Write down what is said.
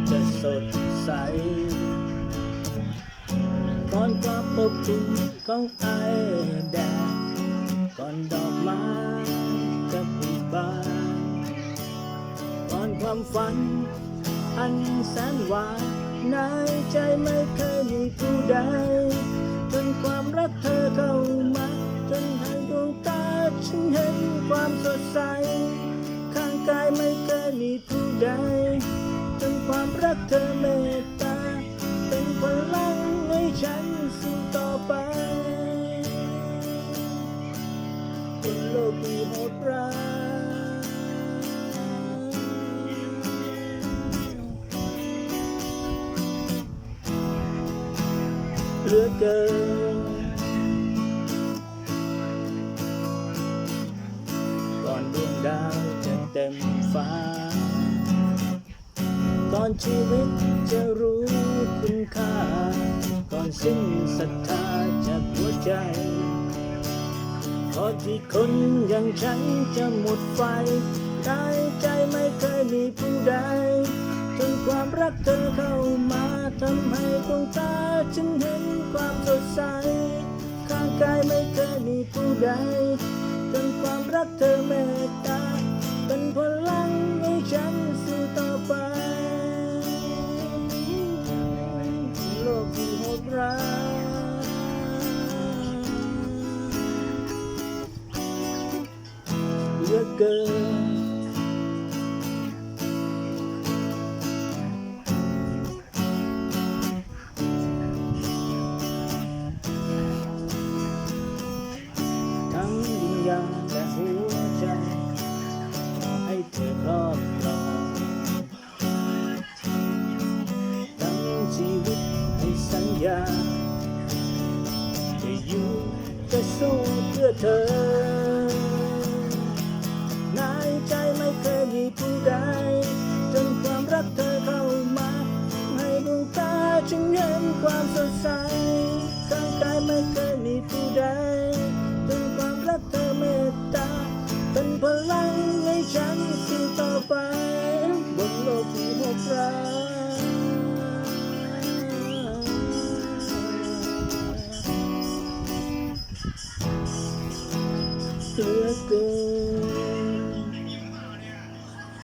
ดใส ก่อนความอบอุ่นของไอแดดก่อนดอกไม้จะผลิบานก่อนความฝัน อันแสนหวานในใจไม่เคยมีผู้ใดจนความรักเธอเข้ามาจนให้ดวงตาฉันเห็นความสดใส ข้างกายไม่เคยมีผู้ใด จนความรักเธอเมตตา เป็นพลังให้ฉันสู้ต่อไปบนโลกที่โหดร้ายเหลือเกินก่อนดวงดาวจะเต็มฟ้า อนชีวิตจะรู้คุณค่า ก่อนสิ้นศรัทธาจากหัวใจก่อที่คนอย่างฉันจะหมดไฟได้ใจไม่เคยมีผู้ใดจนความรักเธอเข้ามาทำให้ดวงตาฉันเห็นความสดใส ข้างกายไม่เคยมีผู้ใดจนความรักเธอเมตตา เหลือเกิน ทั้งวิญญาณและหัวใจ ให้เธอครอบครองทั้งชีวิตให้สัญญา จะอยู่จะสู้เพื่อเธอ ความสดใสร่างกายไม่เคยมีผู้ใดด้วยความรักเธอเมตตา เป็นพลังให้ฉันสู้ต่อไป บนโลกที่หกร้ายเธอเกิ